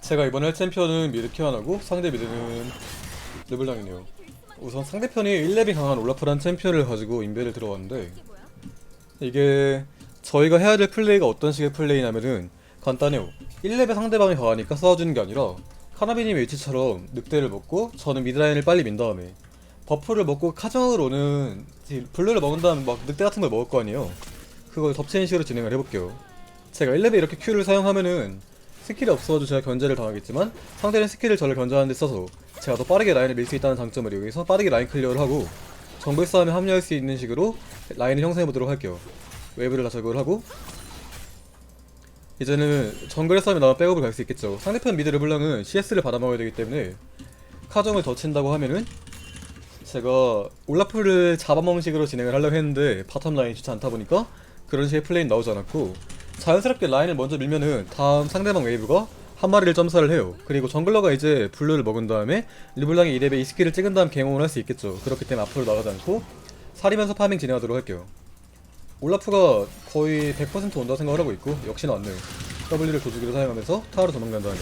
제가 이번에 할 챔피언은 미드 키아나고 상대 미드는 르블랑이네요. 우선 상대편이 1렙이 강한 올라프란 챔피언을 가지고 인베를 들어왔는데 이게 저희가 해야 될 플레이가 어떤 식의 플레이냐면은 간단해요. 1렙에 상대방이 강하니까 싸워주는 게 아니라 카나비님 위치처럼 늑대를 먹고 저는 미드라인을 빨리 민 다음에 버프를 먹고 카정을 오는 블루를 먹은 다음 막 늑대 같은 걸 먹을 거 아니에요. 그걸 덮치는 식으로 진행을 해볼게요. 제가 1렙에 이렇게 Q를 사용하면은 스킬이 없어도 제가 견제를 당하겠지만 상대는 스킬을 저를 견제하는 데 써서 제가 더 빠르게 라인을 밀 수 있다는 장점을 이용해서 빠르게 라인 클리어를 하고 정글 싸움에 합류할 수 있는 식으로 라인을 형성해 보도록 할게요. 웨이브를 다 제거를 하고 이제는 정글 싸움에 나와 백업을 갈 수 있겠죠. 상대편 미드 르블랑은 CS를 받아먹어야 되기 때문에 카정을 더 친다고 하면은 제가 올라프를 잡아먹는 식으로 진행을 하려고 했는데 바텀 라인이 좋지 않다 보니까 그런 식의 플레이는 나오지 않았고 자연스럽게 라인을 먼저 밀면은 다음 상대방 웨이브가 한 마리를 점사를 해요. 그리고 정글러가 이제 블루를 먹은 다음에 르블랑이 2렙에 이 스킬을 찍은 다음 갱홍을 할 수 있겠죠. 그렇기 때문에 앞으로 나가지 않고 살이면서 파밍 진행하도록 할게요. 올라프가 거의 100% 온다고 생각을 하고 있고 역시나 왔네요. W를 도주기로 사용하면서 타워로 도망간 다음에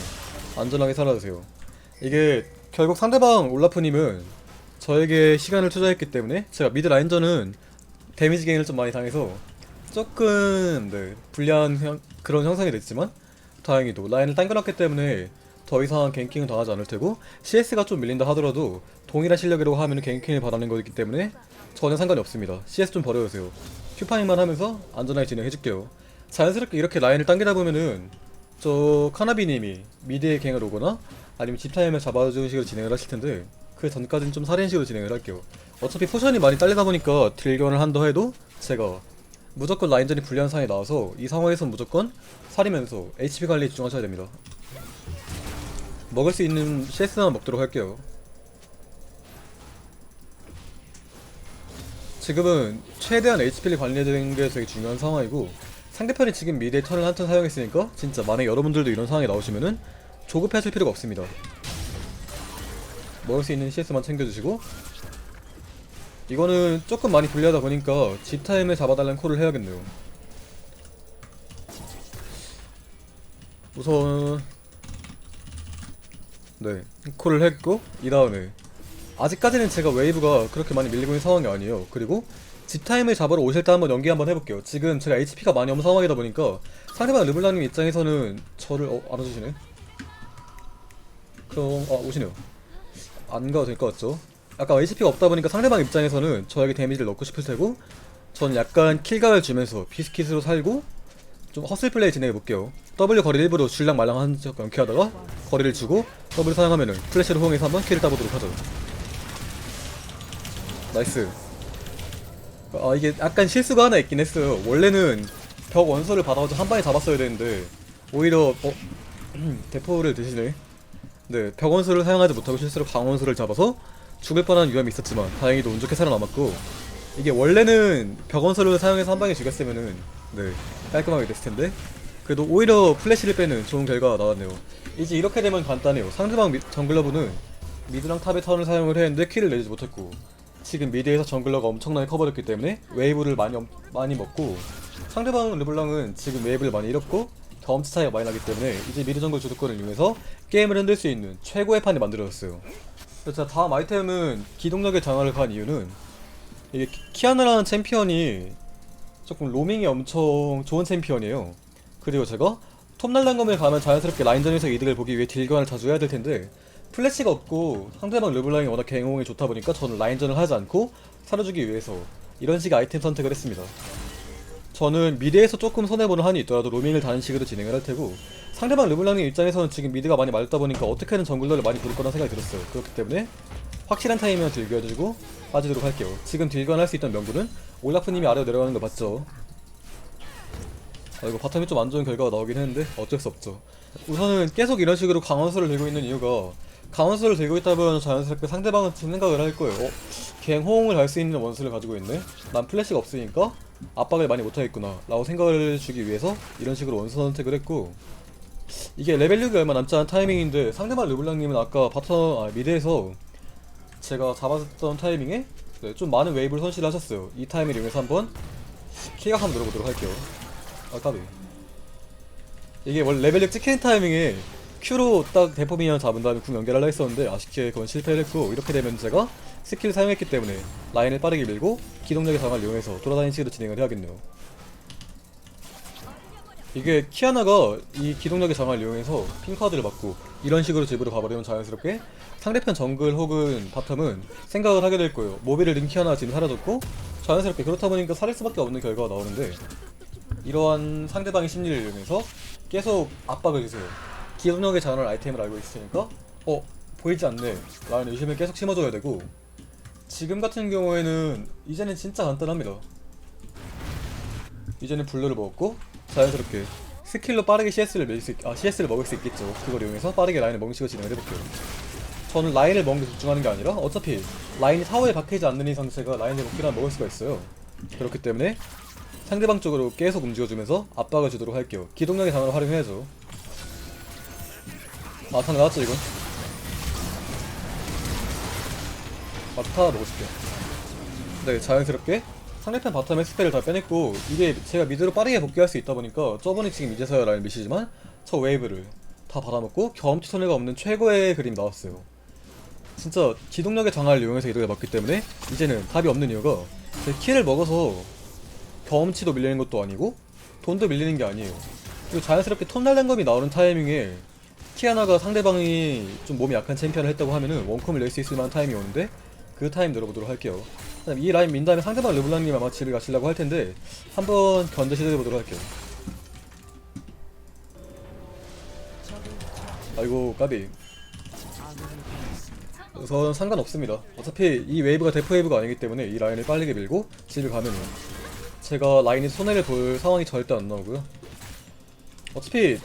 안전하게 살아주세요. 이게 결국 상대방 올라프님은 저에게 시간을 투자했기 때문에 제가 미드 라인전은 데미지 게인을 좀 많이 당해서 조금 네, 불리한 형- 그런 형상이 됐지만 다행히도 라인을 당겨놨기 때문에 더 이상 갱킹은 당하지 않을 테고 CS가 좀 밀린다 하더라도 동일한 실력이라고 하면 갱킹을 받아낸 거기 때문에 전혀 상관이 없습니다. CS 좀 버려주세요. 큐파잉만 하면서 안전하게 진행해줄게요. 자연스럽게 이렇게 라인을 당기다 보면은 저 카나비님이 미드에 갱을 오거나 아니면 집타임을 잡아주는 식으로 진행을 하실 텐데 그 전까지는 좀 살인식으로 진행을 할게요. 어차피 포션이 많이 딸리다 보니까 딜견을 한다 해도 제가 무조건 라인전이 불리한 상황이 나와서 이 상황에선 무조건 살이면서 HP 관리에 집중하셔야 됩니다. 먹을 수 있는 CS만 먹도록 할게요. 지금은 최대한 HP를 관리되는 게 되게 중요한 상황이고 상대편이 지금 미드에 턴을 한 턴 사용했으니까 진짜 만약 여러분들도 이런 상황에 나오시면은 조급해하실 필요가 없습니다. 먹을 수 있는 CS만 챙겨주시고 이거는 조금 많이 불리하다 보니까 집타임을 잡아달라는 콜을 해야겠네요. 우선 네 콜을 했고 이 다음에 아직까지는 제가 웨이브가 그렇게 많이 밀리고 있는 상황이 아니에요. 그리고 집타임을 잡으러 오실 때 한번 연기 한번 해볼게요. 지금 제가 HP가 많이 없는 상황이다 보니까 상대방 르블랑님 입장에서는 저를 어 안아주시네. 그럼 아 오시네요. 안 가도 될 것 같죠? 아까 HP가 없다 보니까 상대방 입장에서는 저에게 데미지를 넣고 싶을 테고 저는 약간 킬각을 주면서 비스킷으로 살고 좀 허슬 플레이 진행해 볼게요. W 거리 일부러 줄랑 말랑 한척 연기하다가 거리를 주고 W 사용하면은 플래시를 호응해서 한번 킬을 따보도록 하죠. 나이스. 아 이게 약간 실수가 하나 있긴 했어요. 원래는 벽 원소를 받아가지고 한 방에 잡았어야 되는데 오히려 어 대포를 드시네. 네, 벽원수를 사용하지 못하고 실수로 강원수를 잡아서 죽을 뻔한 위험이 있었지만 다행히도 운 좋게 살아남았고 이게 원래는 벽원수를 사용해서 한 방에 죽였으면은 네 깔끔하게 됐을 텐데 그래도 오히려 플래시를 빼는 좋은 결과가 나왔네요. 이제 이렇게 되면 간단해요. 상대방 미, 정글러분은 미드랑 탑의 턴을 사용을 했는데 킬을 내지 못했고 지금 미드에서 정글러가 엄청나게 커버렸기 때문에 웨이브를 많이 엄- 많이 먹고 상대방 르블랑은 지금 웨이브를 많이 잃었고 경험치 차이가 많이 나기 때문에 이제 미드 정글 주도권을 이용해서 게임을 흔들 수 있는 최고의 판이 만들어졌어요. 제가 다음 아이템은 기동력의 장화를 간 이유는 이게 키- 키아나라는 챔피언이 조금 로밍이 엄청 좋은 챔피언이에요. 그리고 제가 톱날랑검을 가면 자연스럽게 라인전에서 이득을 보기 위해 딜견을 자주 해야 될 텐데 플래시가 없고 상대방 르블랑이 워낙 갱홍이 좋다 보니까 저는 라인전을 하지 않고 살아주기 위해서 이런 식의 아이템 선택을 했습니다. 저는 미드에서 조금 손해보는 한이 있더라도 로밍을 다는 식으로 진행을 할 테고 상대방 르블랑의 입장에서는 지금 미드가 많이 마르다 보니까 어떻게든 정글러를 많이 부를 거란 생각이 들었어요. 그렇기 때문에 확실한 타이밍을 딜교해주고 빠지도록 할게요. 지금 딜교환 할수 있던 명분은 올라프님이 아래로 내려가는 거 맞죠? 아 이거 바텀이 좀 안 좋은 결과가 나오긴 했는데 어쩔 수 없죠. 우선은 계속 이런 식으로 강원수를 들고 있는 이유가 강원수를 들고 있다 보면 자연스럽게 상대방은 생각을 할 거예요. 어? 갱 호응을 할 수 있는 원수를 가지고 있네? 난 플래시가 없으니까 압박을 많이 못하겠구나 라고 생각을 주기 위해서 이런 식으로 원수 선택을 했고 이게 레벨 6이 얼마 남지 않은 타이밍인데 상대방 르블랑님은 아까 바텀 아, 미드에서 제가 잡았던 타이밍에 네, 좀 많은 웨이브를 손실을 하셨어요. 이 타이밍을 이용해서 한번 킬각 한번 노려보도록 할게요. 아 까비. 이게 원래 레벨력 찍히는 타이밍에 Q로 딱 대포 미니언 잡은 다음에 궁 연결하려 했었는데 아쉽게 그건 실패를 했고 이렇게 되면 제가 스킬을 사용했기 때문에 라인을 빠르게 밀고 기동력의 장을 이용해서 돌아다니는 식으로 진행을 해야겠네요. 이게 키아나가 이 기동력의 장을 이용해서 핑카드를 맞고 이런 식으로 집으로 가버리면 자연스럽게 상대편 정글 혹은 바텀은 생각을 하게 될 거예요. 모비를 린 키아나가 지금 사라졌고 자연스럽게 그렇다 보니까 살릴 수밖에 없는 결과가 나오는데 이러한 상대방의 심리를 이용해서 계속 압박을 주세요 기동력의 장을 아이템을 알고 있으니까 어 보이지 않네 라는 의심을 계속 심어줘야 되고 지금 같은 경우에는 이제는 진짜 간단합니다 이제는 블루를 먹었고 자연스럽게 스킬로 빠르게 CS를 밀수 있, 아 CS를 먹을 수 있겠죠. 그걸 이용해서 빠르게 라인을 먹는 식으로 진행을 해볼게요. 저는 라인을 먹는 데 집중하는 게 아니라 어차피 라인이 타워에 박히지 않는 이상 제가 라인을 먹기만 먹을 수가 있어요. 그렇기 때문에 상대방 쪽으로 계속 움직여주면서 압박을 주도록 할게요. 기동력의 장을 활용해야죠. 아, 타 나왔죠 이건? 마타 먹어줄게요. 네, 자연스럽게 상대편 바텀의 스펠을 다 빼냈고 이게 제가 미드로 빠르게 복귀할 수 있다 보니까 저번에 지금 이제서야 라인 미시지만 저 웨이브를 다 받아먹고 경험치 손해가 없는 최고의 그림 나왔어요. 진짜 기동력의 장화를 이용해서 이득을 봤기 때문에 이제는 답이 없는 이유가 제 키를 먹어서 경험치도 밀리는 것도 아니고 돈도 밀리는 게 아니에요. 그리고 자연스럽게 톱날랭검이 나오는 타이밍에 키아나가 상대방이 좀 몸이 약한 챔피언을 했다고 하면은 원컴을 낼 수 있을 만한 타임이 오는데 그 타임 들어보도록 할게요. 이 라인 민 다음에 상대방 르블랑님 아마 집을 가시려고 할 텐데 한번 견제 시도해 보도록 할게요. 아이고 까비. 우선 상관없습니다. 어차피 이 웨이브가 대포 웨이브가 아니기 때문에 이 라인을 빠르게 밀고 집을 가면은 제가 라인이 손해를 볼 상황이 절대 안 나오고요. 어차피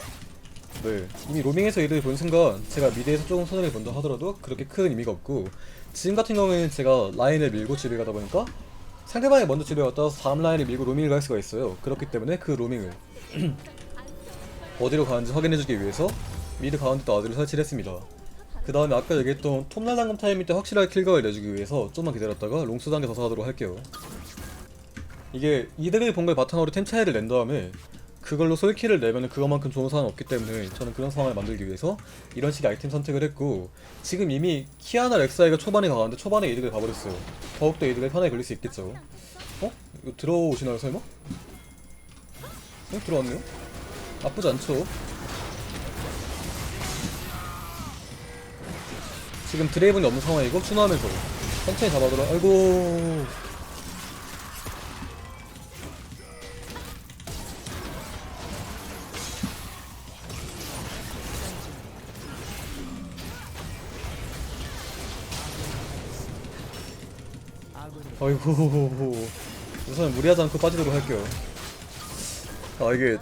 네 이미 로밍에서 이득을 본 순간 제가 미드에서 조금 손해를 본다 하더라도 그렇게 큰 의미가 없고 지금 같은 경우에는 제가 라인을 밀고 집에 가다 보니까 상대방이 먼저 집에 와서 다음 라인을 밀고 로밍을 갈 수가 있어요. 그렇기 때문에 그 로밍을 어디로 가는지 확인해주기 위해서 미드 가운데 아들을 설치를 했습니다. 그 다음에 아까 얘기했던 톱날랑금 타이밍 때 확실하게 킬각을 내주기 위해서 좀만 기다렸다가 롱수 단계 더 사가도록 할게요. 이게 이득을 본 걸 바탕으로 템 차이를 낸 다음에 그걸로 솔킬을 내면 그것만큼 좋은 상황은 없기 때문에 저는 그런 상황을 만들기 위해서 이런 식의 아이템 선택을 했고 지금 이미 키아나 렉사이가 초반에 강한데 초반에 이득을 봐버렸어요. 더욱더 이득을 편하게 걸릴 수 있겠죠. 어? 이거 들어오시나요 설마? 어? 들어왔네요? 나쁘지 않죠. 지금 드레이븐이 없는 상황이고 추노하면서 천천히 잡아들어 아이고 아이고. 우선 무리하지 않고 빠지도록 할게요. 아 이게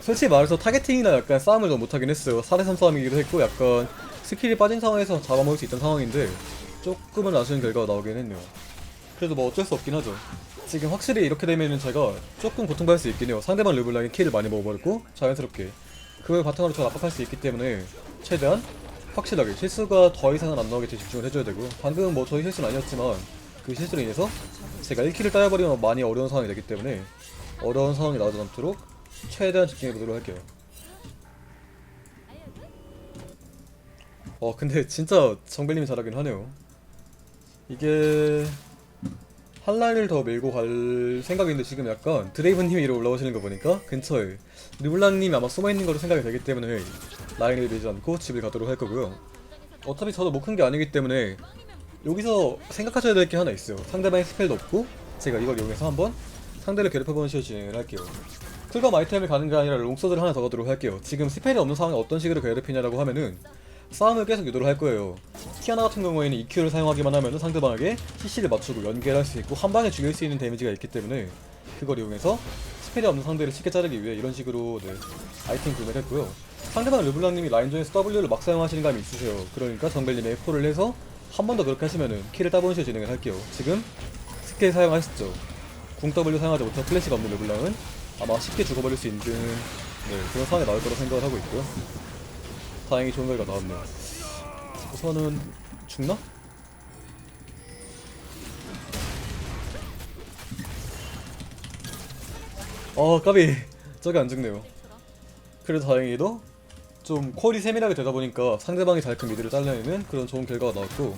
솔직히 말해서 타겟팅이나 약간 싸움을 좀 못하긴 했어요. 4대3 싸움이기도 했고 약간 스킬이 빠진 상황에서 잡아먹을 수 있던 상황인데 조금은 아쉬운 결과가 나오긴 했네요. 그래도 뭐 어쩔 수 없긴 하죠. 지금 확실히 이렇게 되면은 제가 조금 고통받을 수 있긴 해요. 상대방 르블랑이 킬을 많이 먹어버렸고 자연스럽게 그걸 바탕으로 저 압박할 수 있기 때문에 최대한 확실하게 실수가 더 이상은 안 나오게 집중을 해줘야 되고 방금 뭐 저희 실수는 아니었지만 그 실수로 인해서 제가 1킬을 따여버리면 많이 어려운 상황이 되기 때문에 어려운 상황이 나오지 않도록 최대한 집중해보도록 할게요. 어 근데 진짜 정벨님이 잘하긴 하네요. 이게 한 라인을 더 밀고 갈 생각인데 지금 약간 드레이븐님이 이로 올라오시는 거 보니까 근처에 르블랑님이 아마 숨어있는 거로 생각이 되기 때문에 라인을 밀지 않고 집을 가도록 할 거고요. 어차피 저도 못 큰 게 아니기 때문에 여기서 생각하셔야 될 게 하나 있어요 상대방의 스펠도 없고 제가 이걸 이용해서 한번 상대를 괴롭혀보는 식으로 진행을 할게요 쿨감 아이템을 가는 게 아니라 롱서드를 하나 더 가도록 할게요 지금 스펠이 없는 상황에 어떤 식으로 괴롭히냐라고 하면은 싸움을 계속 유도를 할 거예요. 티아나 같은 경우에는 EQ를 사용하기만 하면 상대방에게 CC를 맞추고 연계할 수 있고 한 방에 죽일 수 있는 데미지가 있기 때문에 그걸 이용해서 스펠이 없는 상대를 쉽게 자르기 위해 이런 식으로 네, 아이템 구매를 했고요. 상대방 르블랑님이 라인전에서 W를 막 사용하시는 감이 있으세요. 그러니까 정벨님의 에코를 해서 한 번 더 그렇게 하시면은 킬을 따보는 식으로 진행을 할게요. 지금 스킬 사용하셨죠. 궁 W 사용하지 못한 플래시가 없는 르블랑은 아마 쉽게 죽어버릴 수 있는 네, 그런 상황이 나올 거라 생각을 하고 있고요. 다행히 좋은 결과 나왔네요. 우선은 죽나? 어 까비 저게 안 죽네요. 그래도 다행히도 좀 콜이 세밀하게 되다 보니까 상대방이 잘 큰 미드를 잘라내는 그런 좋은 결과가 나왔고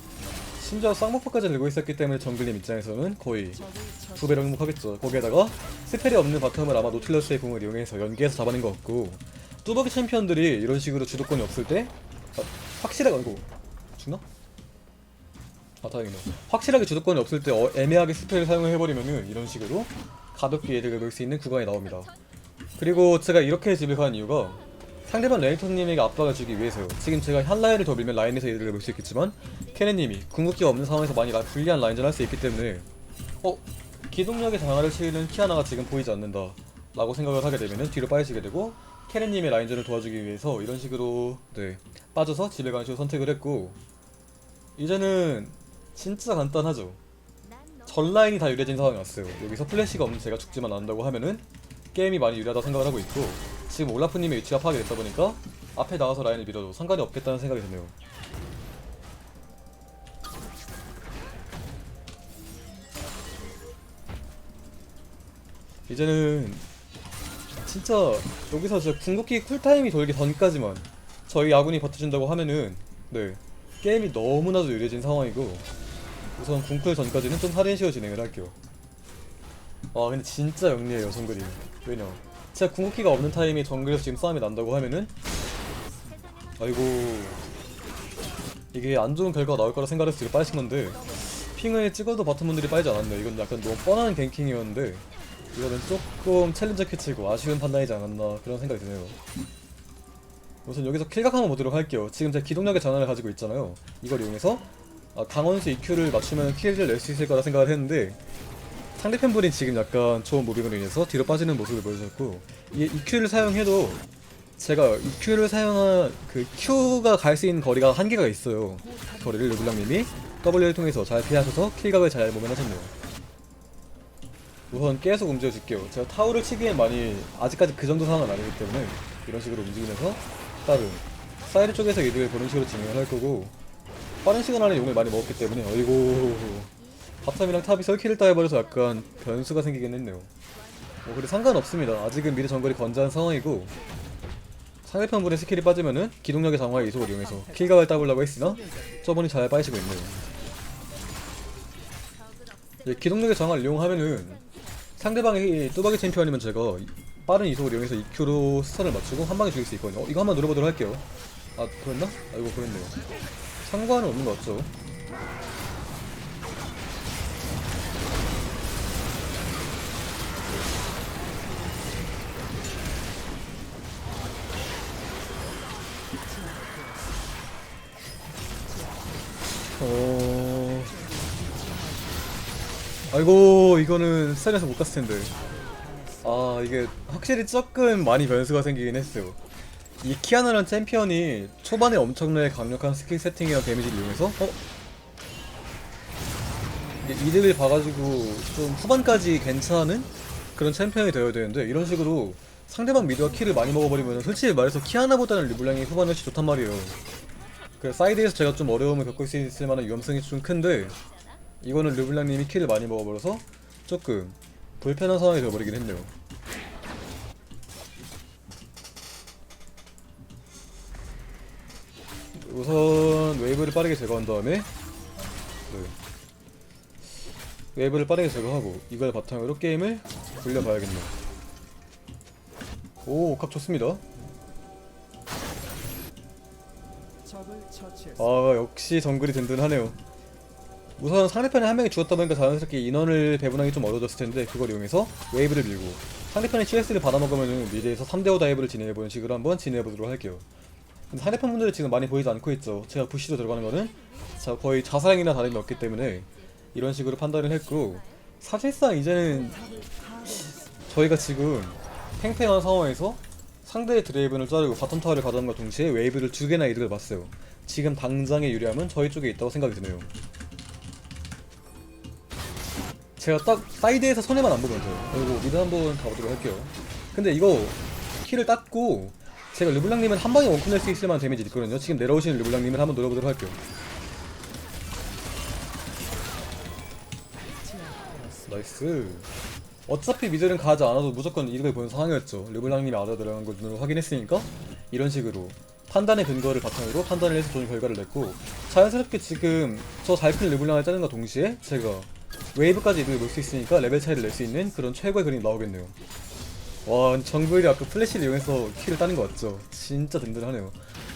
심지어 쌍목포까지 들고 있었기 때문에 정글님 입장에서는 거의 두 배로 행복하겠죠. 거기에다가 스펠이 없는 바텀을 아마 노틸러스의 궁을 이용해서 연계해서 잡아낸 것 같고 뚜벅이 챔피언들이 이런 식으로 주도권이 없을 때 아, 확실하게 아이고 죽나? 아 다행이네. 확실하게 주도권이 없을 때 어, 애매하게 스펠을 사용해버리면은 이런 식으로 가볍게 얘들을 넣을 수 있는 구간이 나옵니다. 그리고 제가 이렇게 집을 간 이유가 상대방 레이턴님에게 압박을 주기 위해서요. 지금 제가 한 라인을 더 밀면 라인에서 얘들을 볼수 있겠지만 케네님이 궁극기가 없는 상황에서 많이 라- 불리한 라인전을 할 수 있기 때문에 어? 기동력의 장화를 치는 키아나가 지금 보이지 않는다 라고 생각을 하게 되면 뒤로 빠지게 되고 케렌님의 라인전을 도와주기 위해서 이런 식으로 네 빠져서 집에 간식을 선택을 했고 이제는 진짜 간단하죠 전 라인이 다 유리해진 상황이 왔어요 여기서 플래시가 없는 제가 죽지만 않는다고 하면은 게임이 많이 유리하다고 생각을 하고 있고 지금 올라프님의 위치가 파악이 됐다 보니까 앞에 나가서 라인을 밀어도 상관이 없겠다는 생각이 드네요. 이제는 진짜 여기서 진짜 궁극기 쿨타임이 돌기 전까지만 저희 아군이 버텨준다고 하면은 네 게임이 너무나도 유리해진 상황이고 우선 궁쿨 전까지는 좀 할인시어 진행을 할게요. 아 근데 진짜 영리해요 정글이. 왜냐 제가 궁극기가 없는 타임에 정글에서 지금 싸움이 난다고 하면은? 아이고. 이게 안 좋은 결과가 나올 거라 생각해서 뒤로 빠진 건데 핑을 찍어도 바텀분들이 빠지지 않았네. 이건 약간 너무 뻔한 갱킹이었는데 이거는 조금 챌린저 캐치고 아쉬운 판단이지 않았나 그런 생각이 드네요. 우선 여기서 킬각 한번 보도록 할게요. 지금 제가 기동력의 전환을 가지고 있잖아요. 이걸 이용해서 아, 강원수 EQ를 맞추면 킬을 낼 수 있을 거라 생각을 했는데 상대편 분이 지금 약간 좋은 무빙으로 인해서 뒤로 빠지는 모습을 보여줬고 이 EQ를 사용해도 제가 EQ를 사용한 그 Q가 갈 수 있는 거리가 한계가 있어요. 거리를 르블랑님이 W를 통해서 잘 피하셔서 킬각을 잘 모면하셨네요. 우선 계속 움직여줄게요. 제가 타워를 치기엔 많이 아직까지 그 정도 상황은 아니기 때문에 이런 식으로 움직이면서 다른 사이드 쪽에서 이득을 보는 식으로 진행을 할 거고 빠른 시간 안에 용을 많이 먹었기 때문에 어이고 바텀이랑 탑이 설키를 따해버려서 약간 변수가 생기긴 했네요. 뭐 그래 상관없습니다. 아직은 미드 정글이 건재한 상황이고 상대편 분의 스킬이 빠지면은 기동력의 장화의 이속을 이용해서 킬각을 따보려고 했으나 저분이 잘 빠지고 있네요. 예, 기동력의 장화를 이용하면은 상대방이 뚜벅이 챔피언이면 제가 빠른 이속을 이용해서 EQ로 스턴을 맞추고 한 방에 죽일 수 있거든요. 어, 이거 한번 노려보도록 할게요. 아 그랬나? 아이고 그랬네요. 상관은 없는 것 같죠 어... 아이고 이거는 스타일에서 못 갔을 텐데. 아 이게 확실히 조금 많이 변수가 생기긴 했어요. 이 키아나라는 챔피언이 초반에 엄청나게 강력한 스킬 세팅이랑 데미지를 이용해서 어? 이득을 봐가지고 좀 후반까지 괜찮은 그런 챔피언이 되어야 되는데 이런 식으로 상대방 미드와 킬을 많이 먹어버리면 솔직히 말해서 키아나보다는 르블랑이 후반이 훨씬 좋단 말이에요 그 사이드에서 제가 좀 어려움을 겪을 수 있을 만한 위험성이 좀 큰데 이거는 르블랑님이 킬을 많이 먹어버려서 조금 불편한 상황이 되어버리긴 했네요 우선 웨이브를 빠르게 제거한 다음에 네. 웨이브를 빠르게 제거하고 이걸 바탕으로 게임을 굴려봐야겠네요 오 옥합 좋습니다 아 역시 정글이 든든하네요. 우선 상대편에 한 명이 죽었다 보니까 자연스럽게 인원을 배분하기 좀 어려워졌을 텐데 그걸 이용해서 웨이브를 밀고 상대편이 CS를 받아먹으면 미드에서 3대5 다이브를 진행해보는 식으로 한번 진행해보도록 할게요. 근데 상대편 분들이 지금 많이 보이지 않고 있죠. 제가 부시로 들어가는 거는 자 거의 자살행이나 다름이 없기 때문에 이런 식으로 판단을 했고 사실상 이제는 저희가 지금 팽팽한 상황에서 상대의 드레이븐을 자르고 바텀 타워를 가져옴과 동시에 웨이브를 두 개나 이득을 봤어요 지금 당장의 유리함은 저희 쪽에 있다고 생각이 드네요. 제가 딱 사이드에서 손해만 안 보면 돼요. 그리고 미드 한번 가보도록 할게요. 근데 이거 키를 땄고 제가 르블랑님은 한 방에 원컷 낼수 있을 만한 데미지 있거든요. 지금 내려오시는 르블랑님을 한번 노려보도록 할게요. 나이스. 어차피 미들은 가지 않아도 무조건 이득을 보는 상황이었죠. 르블랑님이 알아 들어간 걸 눈으로 확인했으니까 이런 식으로 판단의 근거를 바탕으로 판단을 해서 좋은 결과를 냈고 자연스럽게 지금 저 잘 큰 르블랑을 짜는과 동시에 제가 웨이브까지 이득을 볼 수 있으니까 레벨 차이를 낼 수 있는 그런 최고의 그림이 나오겠네요. 와 정글이 아까 플래시를 이용해서 킬을 따는 거 같죠? 진짜 든든하네요.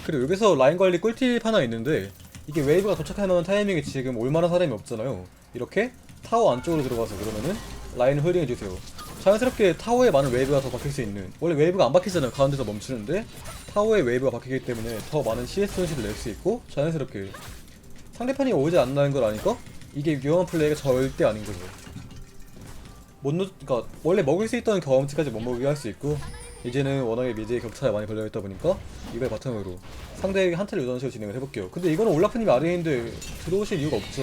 그리고 여기서 라인 관리 꿀팁 하나 있는데 이게 웨이브가 만한 타이밍에 지금 올만한 사람이 없잖아요. 이렇게 타워 안쪽으로 들어가서 그러면은 라인을 홀딩해 주세요. 자연스럽게 타워에 많은 웨이브가 더 박힐 수 있는 원래 웨이브가 안 박히잖아요. 가운데서 멈추는데 타워에 웨이브가 박히기 때문에 더 많은 CS 손실을 낼 수 있고 자연스럽게 상대편이 오지 않는다는 걸 아니까 이게 위험한 플레이가 절대 아닌 거죠. 못 놓, 그러니까 원래 먹을 수 있던 경험치까지 못 먹게 할 수 있고 이제는 워낙에 미드의 격차가 많이 걸려있다 보니까 이걸 바탕으로 상대에게 한타를 유도하는 식으로 진행을 해볼게요. 근데 이거는 올라프님이 아래에 있는데 들어오실 이유가 없죠.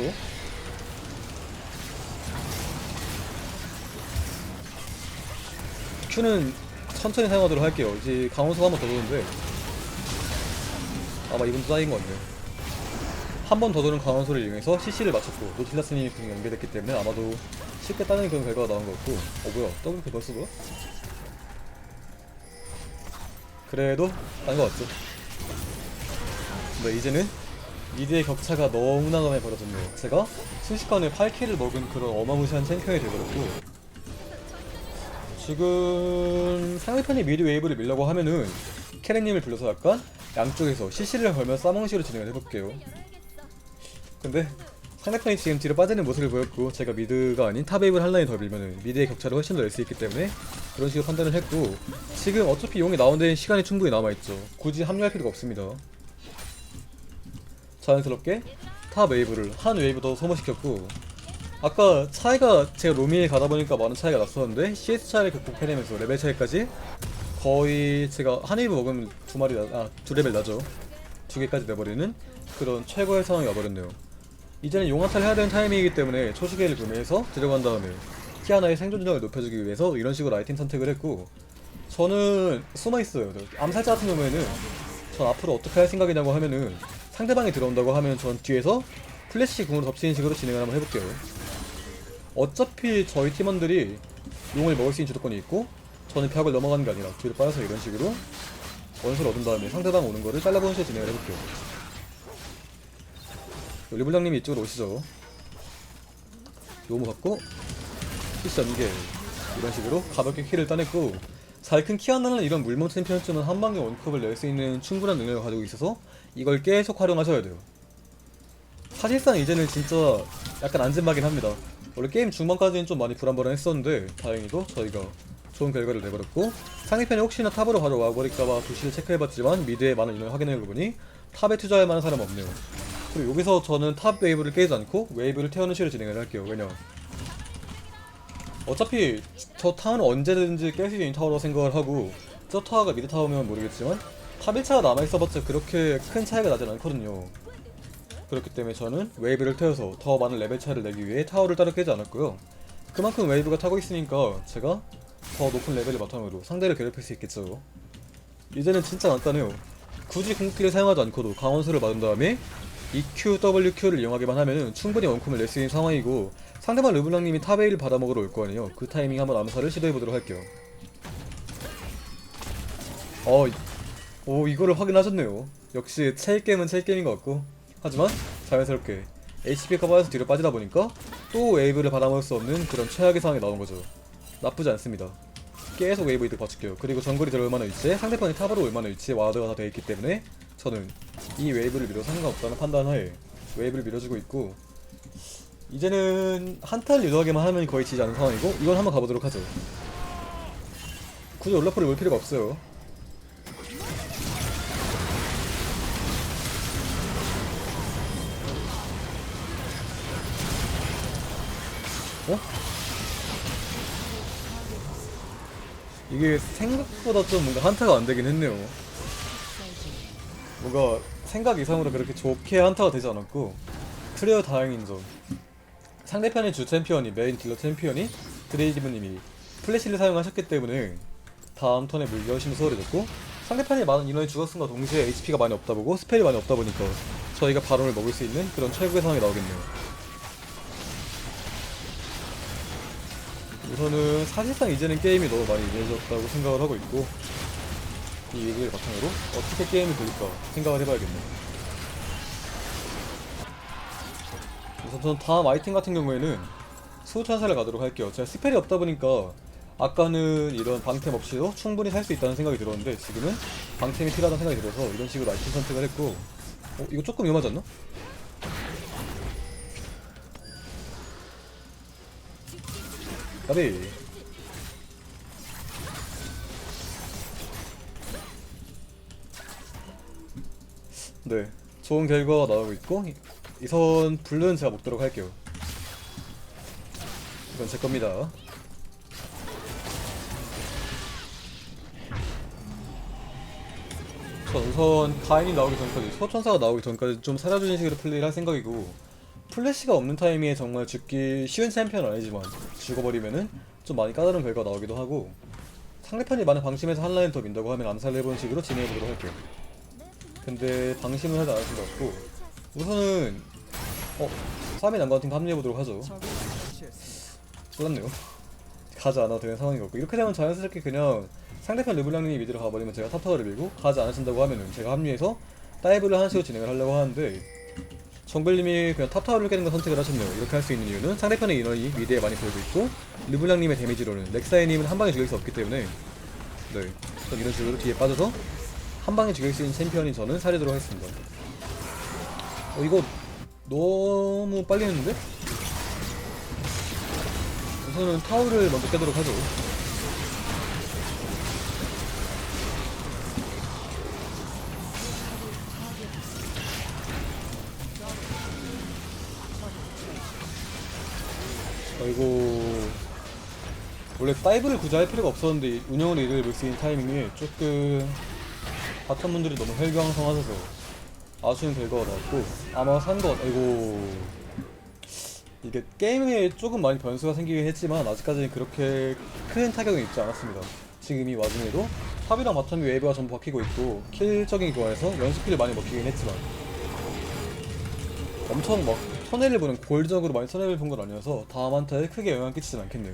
Q는 천천히 사용하도록 할게요. 이제 강원수가 한 번 더 도는데 아마 이분도 쌓인 것 같네요. 한 번 더 도는 강원소를 이용해서 CC를 맞췄고 노틸라스님이 등 연계됐기 때문에 아마도 쉽게 따는 그런 결과가 나온 것 같고 어 뭐야 WP 벌써 뭐야? 그래도 딴것 같죠 근데 이제는 미드의 격차가 너무나 많이 벌어졌네요 제가 순식간에 8킬을 먹은 그런 어마무시한 챔피언이 되버렸고 지금 상대편이 미드 웨이브를 밀려고 하면은 캐릭님을 불러서 약간 양쪽에서 CC를 걸며 싸먹시로 진행을 해볼게요. 근데 상대편이 지금 뒤로 빠지는 모습을 보였고 제가 미드가 아닌 탑 웨이브를 한 라인 더 밀면은 미드의 격차를 훨씬 더 낼 수 있기 때문에 그런 식으로 판단을 했고 지금 어차피 용이 나온 데는 시간이 충분히 남아있죠. 굳이 합류할 필요가 없습니다. 자연스럽게 탑 웨이브를 한 웨이브 더 소모시켰고 아까 차이가 제가 로미에 가다 보니까 많은 차이가 났었는데 CS 차이를 극복해내면서 레벨 차이까지 거의 제가 한 웨이브 먹으면 두 마리 나, 아, 두 레벨 나죠. 두 개까지 내버리는 그런 최고의 상황이 와버렸네요. 이제는 용화탈 해야 되는 타이밍이기 때문에 초시계를 구매해서 들어간 다음에 키아나의 생존력을 높여주기 위해서 이런 식으로 아이템 선택을 했고 저는 숨어있어요. 암살자 같은 경우에는 전 앞으로 어떻게 할 생각이냐고 하면은 상대방이 들어온다고 하면 전 뒤에서 플래시 궁으로 덮치는 식으로 진행을 한번 해볼게요 어차피 저희 팀원들이 용을 먹을 수 있는 주도권이 있고 저는 벽을 넘어가는 게 아니라 뒤로 빠져서 이런 식으로 원수를 얻은 다음에 상대방 오는 거를 잘라보는 식으로 진행을 해볼게요 르블랑님이 이쪽으로 오시죠. 요모 받고 피시 연계 이런 식으로 가볍게 키를 따냈고 잘 큰 키아나는 이런 물몸 챔피언쯤은 한 방에 원컵을 낼 수 있는 충분한 능력을 가지고 있어서 이걸 계속 활용하셔야 돼요. 사실상 이제는 진짜 약간 안진마긴 합니다. 원래 게임 중반까지는 좀 많이 불안불안했었는데 다행히도 저희가 좋은 결과를 내버렸고 상대편이 혹시나 탑으로 바로 와버릴까봐 도시를 체크해봤지만 미드에 많은 인원을 확인해보니 탑에 투자할 만한 사람 없네요. 그리고 여기서 저는 탑 웨이브를 깨지 않고 웨이브를 태우는 식으로 진행을 할게요. 왜냐 어차피 저 타워는 언제든지 깰 수 있는 타워로 생각을 하고 저 타워가 미드 타워면 모르겠지만 탑 1차가 남아있어봤자 그렇게 큰 차이가 나진 않거든요. 그렇기 때문에 저는 웨이브를 태워서 더 많은 레벨 차이를 내기 위해 타워를 따로 깨지 않았고요. 그만큼 웨이브가 타고 있으니까 제가 더 높은 레벨을 바탕으로 상대를 괴롭힐 수 있겠죠. 이제는 진짜 간단해요. 굳이 궁극기를 사용하지 않고도 강원수를 맞은 다음에 EQ, WQ를 이용하기만 하면은 충분히 원콤을 낼 수 있는 상황이고 상대방 르블랑님이 탑에이를 받아먹으러 올 거 아니에요. 그 타이밍 한번 암살을 시도해보도록 할게요. 어, 이- 오 이거를 확인하셨네요. 역시 첼게임은 첼게임인 것 같고 하지만 자연스럽게 HP 커버에서 뒤로 빠지다 보니까 또 웨이브를 받아먹을 수 없는 그런 최악의 상황이 나온 거죠. 나쁘지 않습니다. 계속 웨이브 이득 받을게요. 그리고 정글이 들어올 만한 위치에 상대편이 탑으로 올 만한 위치에 와드가 다 되어 있기 때문에 저는 이 웨이브를 밀어 상관없다는 판단하에 웨이브를 밀어주고 있고 이제는 한타를 유도하게만 하면 거의 지지 않은 상황이고 이건 한번 가보도록 하죠. 굳이 올라프를 올 필요가 없어요. 이게 생각보다 좀 뭔가 한타가 안 되긴 했네요. 뭔가 생각 이상으로 그렇게 좋게 한타가 되지 않았고 클리어 다행인 점. 상대편의 주 챔피언이 메인 딜러 챔피언이 드레이기브님이 플래시를 사용하셨기 때문에 다음 턴에 물기 훨씬 수월해졌고 상대편이 많은 인원이 죽었음과 동시에 HP가 많이 없다 보고 스펠이 많이 없다 보니까 저희가 바론을 먹을 수 있는 그런 최고의 상황이 나오겠네요. 우선은 사실상 이제는 게임이 너무 많이 이해졌다고 생각을 하고 있고 이 얘기를 바탕으로 어떻게 게임이 돌릴까 생각을 해봐야겠네 우선 전 다음 아이템 같은 경우에는 수호천사를 가도록 할게요 제가 스펠이 없다 보니까 아까는 이런 방템 없이도 충분히 살 수 있다는 생각이 들었는데 지금은 방템이 필요하다는 생각이 들어서 이런 식으로 아이템 선택을 했고 어? 이거 조금 위험하지 않나? 까비 네 좋은 결과가 나오고 있고 이- 이선 블루는 제가 먹도록 할게요. 이건 제 겁니다. 전 우선 가인이 나오기 전까지 소천사가 나오기 전까지 좀 살아주는 식으로 플레이를 할 생각이고 플래시가 없는 타이밍에 정말 죽기 쉬운 챔피언은 아니지만 죽어버리면은 좀 많이 까다로운 결과가 나오기도 하고 상대편이 만약 방심해서 한 라인 더 민다고 하면 암살 해보는 식으로 진행해보도록 할게요. 근데 방심은 하지 않으신 것 같고 우선은 어 3인 난관팀 합류해보도록 하죠. 몰랐네요. 가지 않아도 되는 같고 이렇게 되면 자연스럽게 그냥 상대편 르블랑님이 미드로 가버리면 제가 탑타워를 밀고 가지 않으신다고 하면은 제가 합류해서 다이브를 하는 식으로 진행을 하려고 하는데 정글님이 그냥 탑타워를 깨는 걸 선택을 하셨네요. 이렇게 할 수 있는 이유는 상대편의 인원이 미드에 많이 보이고 있고 르블랑님의 데미지로는 렉사이님은 한 방에 죽일 수 없기 때문에 네, 전 이런 식으로 뒤에 빠져서 한 방에 죽일 수 있는 챔피언인 저는 살리도록 하겠습니다. 어 이거 너무 빨리 했는데? 우선은 타워를 먼저 깨도록 하죠 아이고 원래 다이브를 굳이 할 필요가 없었는데 운영을 이를 볼 수 있는 타이밍에 조금 바텀분들이 너무 헬경성하셔서 아쉬운 결과가 나왔고 아마 산것 아이고. 이게 게임에 조금 많이 변수가 생기긴 했지만 아직까지는 그렇게 큰 타격은 있지 않았습니다. 지금 이 와중에도 탑이랑 바텀이 웨이브가 전부 바뀌고 있고 킬적인 교환에서 연습킬을 많이 먹히긴 했지만 엄청 막 손해를 보는 골적으로 많이 손해를 본 건 아니어서 다음 한타에 크게 영향 끼치진 않겠네요.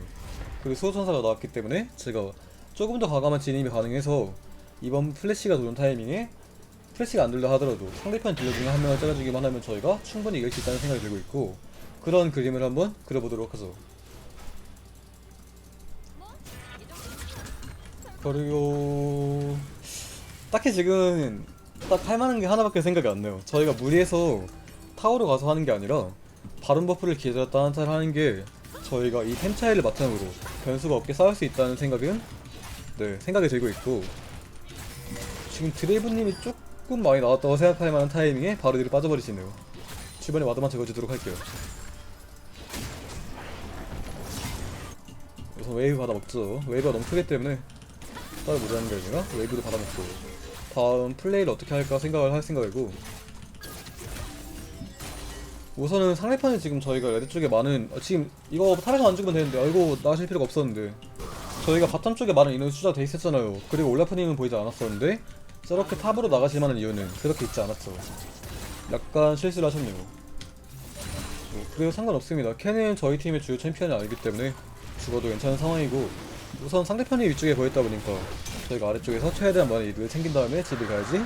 그리고 수호천사가 나왔기 때문에 제가 조금 더 과감한 진입이 가능해서 이번 플래시가 도는 타이밍에 플래시가 안 들려 하더라도 상대편 딜러 중에 한 명을 잘라주기만 하면 저희가 충분히 이길 수 있다는 생각이 들고 있고 그런 그림을 한번 그려보도록 하죠. 그리고 딱히 지금 딱 할만한 게 하나밖에 생각이 안 나요. 저희가 무리해서 타워로 가서 하는 게 아니라 바른 버프를 기다렸다 한타를 하는 게 저희가 이 템 차이를 바탕으로 변수가 없게 싸울 수 있다는 생각은 네 생각이 들고 있고 지금 드레이브님이 조금 많이 나왔다고 생각할 만한 타이밍에 바로 뒤로 빠져버리시네요 주변에 와드만 적어주도록 할게요. 우선 웨이브 받아먹죠. 웨이브가 너무 크기 때문에 따로 무리하는 게 아니라 웨이브도 받아먹고 다음 플레이를 어떻게 할까 생각을 할 생각이고 우선은 상대편에 지금 저희가 레드 쪽에 많은 어, 지금 이거 탑에서 안 죽으면 되는데 아이고 나가실 필요가 없었는데. 저희가 바텀 쪽에 많은 인원이 수작 돼 있었잖아요. 그리고 올라프님은 보이지 않았었는데 저렇게 탑으로 나가실 만한 이유는 그렇게 있지 않았죠. 약간 실수를 하셨네요. 뭐, 그래도 상관없습니다. 캔은 저희 팀의 주요 챔피언이 아니기 때문에 죽어도 괜찮은 상황이고 우선 상대편이 위쪽에 보였다 보니까 저희가 아래쪽에서 최대한 많은 이득을 챙긴 다음에 집에 가야지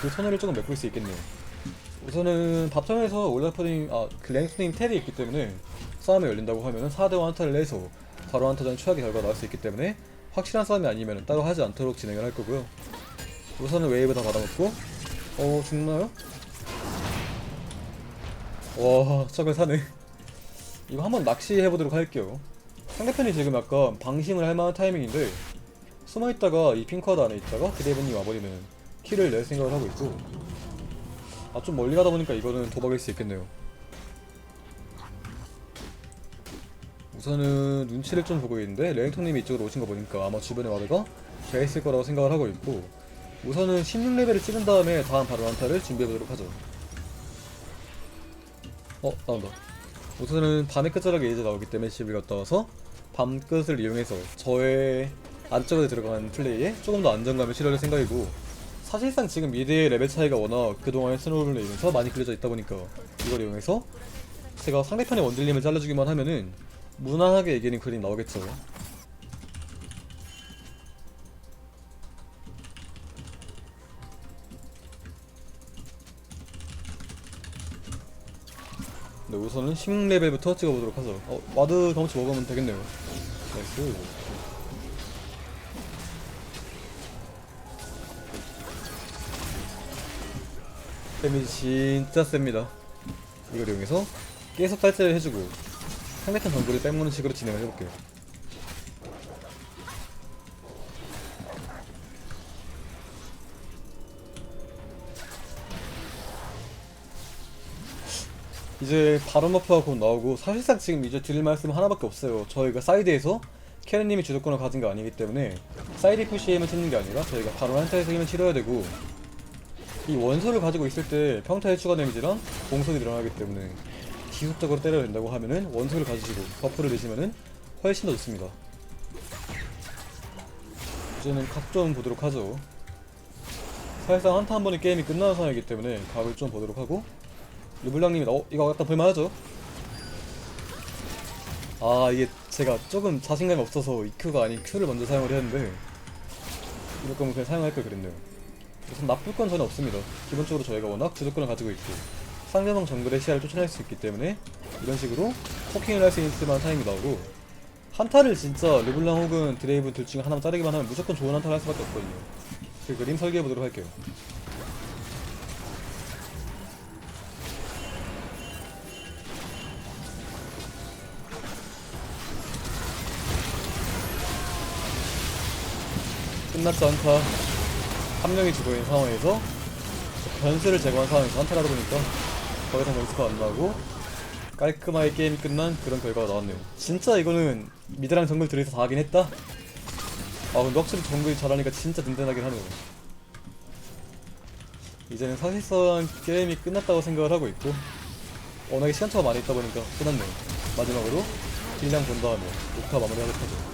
그 손해를 조금 메꿀 수 있겠네요 우선은 밥점에서 올라프님, 아, 그 랭스님 텔이 있기 때문에 싸움이 열린다고 하면은 4대5 한타를 내서 바로 한타전 최악의 결과가 나올 수 있기 때문에 확실한 싸움이 아니면 따로 하지 않도록 진행을 할 거고요. 우선은 웨이브 다 받아먹고, 어, 죽나요? 와, 저걸 사네. 이거 한번 낚시해보도록 할게요. 상대편이 지금 약간 방심을 할 만한 타이밍인데, 숨어있다가 이 핑크하드 안에 있다가 드레이브님 와버리면 킬을 낼 생각을 하고 있고, 아 좀 멀리 가다 보니까 이거는 도박일 수 있겠네요. 우선은 눈치를 좀 보고 있는데 레이통님이 이쪽으로 오신 거 보니까 아마 주변에 와드가 돼 있을 거라고 생각을 하고 있고 우선은 16레벨을 찍은 다음에 다음 바로 한타를 준비해보도록 하죠. 어 나온다. 우선은 밤의 끝자락에 이제 나오기 때문에 집을 갔다 와서 밤 끝을 이용해서 저의 안쪽에 들어간 플레이에 조금 더 안정감을 실어줄 생각이고 사실상 지금 미드의 레벨 차이가 워낙 그동안의 스노우를 인해서 많이 그려져 있다 보니까 이걸 이용해서 제가 상대편의 원딜님을 잘라주기만 하면은 무난하게 이기는 그림 나오겠죠. 네, 우선은 16레벨부터 찍어보도록 하죠. 어, 와드 경험치 먹으면 되겠네요. 나이스. 데미지 진짜 셉니다. 이걸 이용해서 계속 탈퇴를 해주고 상대편 정글을 빼먹는 식으로 진행을 해볼게요. 이제 바론 버프가 곧 나오고 사실상 지금 이제 드릴 말씀 하나밖에 없어요. 저희가 사이드에서 캐런님이 주도권을 가진 게 아니기 때문에 사이드 푸시에만 치는 게 아니라 저희가 바론 한타에서 힘을 치러야 되고 이 원소를 가지고 있을 때 평타의 추가 데미지랑 공속이 늘어나기 때문에 지속적으로 때려야 된다고 하면은 원소를 가지시고 버프를 내시면은 훨씬 더 좋습니다. 이제는 각 좀 보도록 하죠. 사실상 한타 한 번에 게임이 끝나는 상황이기 때문에 각을 좀 보도록 하고 르블랑님이 어 이거 약간 볼만하죠? 아 이게 제가 조금 자신감이 없어서 EQ가 아닌 Q를 먼저 사용을 했는데 이럴 거면 그냥 사용할 걸 그랬네요. 우선 나쁠 건 전혀 없습니다. 기본적으로 저희가 워낙 주도권을 가지고 있고 상대방 정글의 시야를 쫓아낼 수 있기 때문에 이런 식으로 포킹을 할 수 있을 만한 타임이 나오고 한타를 진짜 르블랑 혹은 드레이브 둘 중에 하나만 자르기만 하면 무조건 좋은 한타를 할 수밖에 없거든요. 그 그림 설계해 보도록 할게요. 끝났지 않다. 한 명이 죽어 있는 상황에서 변수를 제거한 상황에서 한타를 하다 보니까 더 이상 점수가 안 나오고 깔끔하게 게임이 끝난 그런 결과가 나왔네요. 진짜 이거는 미드랑 정글 둘이서 다 하긴 했다. 아 근데 확실히 정글이 잘하니까 진짜 든든하긴 하네요. 이제는 사실상 게임이 끝났다고 생각을 하고 있고 워낙에 시간차가 많이 있다 보니까 끝났네요. 마지막으로 딜량 본 다음에 녹화 마무리하도록 하죠.